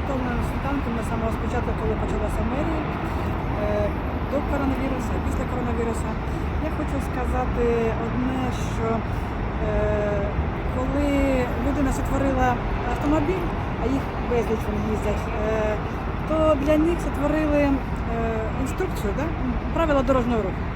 підготовленим світанком на самого спочатку, коли почалася мерія, е, до коронавірусу, після коронавірусу. Я хочу сказати одне, що е, коли людина сотворила автомобіль, а їх безліч їздять, е, то для них сотворили інструкцію, да? правила дорожнього руху.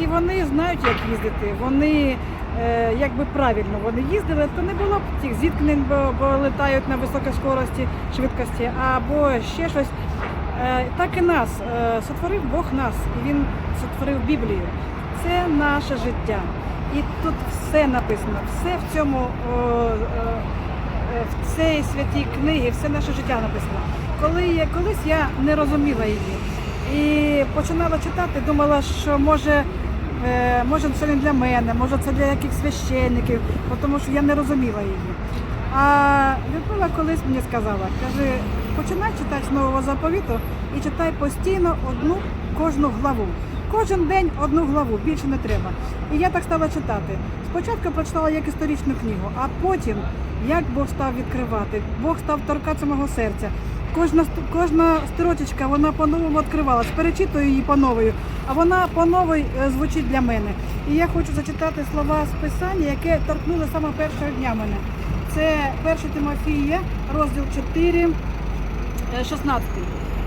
І вони знають, як їздити. Вони е, якби правильно вони їздили, то не було б тих зіткнень, бо, бо летають на високій скорості, швидкості, або ще щось. Е, так і нас е, сотворив Бог нас, і Він сотворив Біблію. Це наше життя. І тут все написано, все в цьому в цій святій книгі, все наше життя написано. Коли я колись я не розуміла її і починала читати, думала, що може, може це не для мене, може це для якихось священників, тому що я не розуміла її. А Людмила колись мені сказала, каже, починай читати з нового заповіту і читай постійно одну кожну главу. Кожен день одну главу, більше не треба. І я так стала читати. Спочатку прочитала як історичну книгу, а потім як Бог став відкривати. Бог став торкатися мого серця. Кожна, кожна строчечка, вона по-новому відкривалась. Перечитую її по-новою, а вона по-новій е, звучить для мене. І я хочу зачитати слова з Писання, яке торкнули саме першого дня мене. Це 1 Тимофія, розділ 4, е, 16.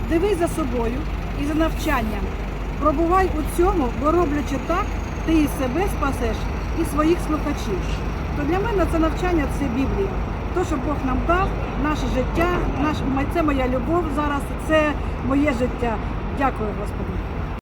Дивись за собою і за навчанням. Пробувай у цьому, бо роблячи так, ти і себе спасеш, і своїх слухачів. То для мене це навчання це Біблія. То, що Бог нам дав, наше життя, наш, це моя любов зараз, це моє життя. Дякую, Господи.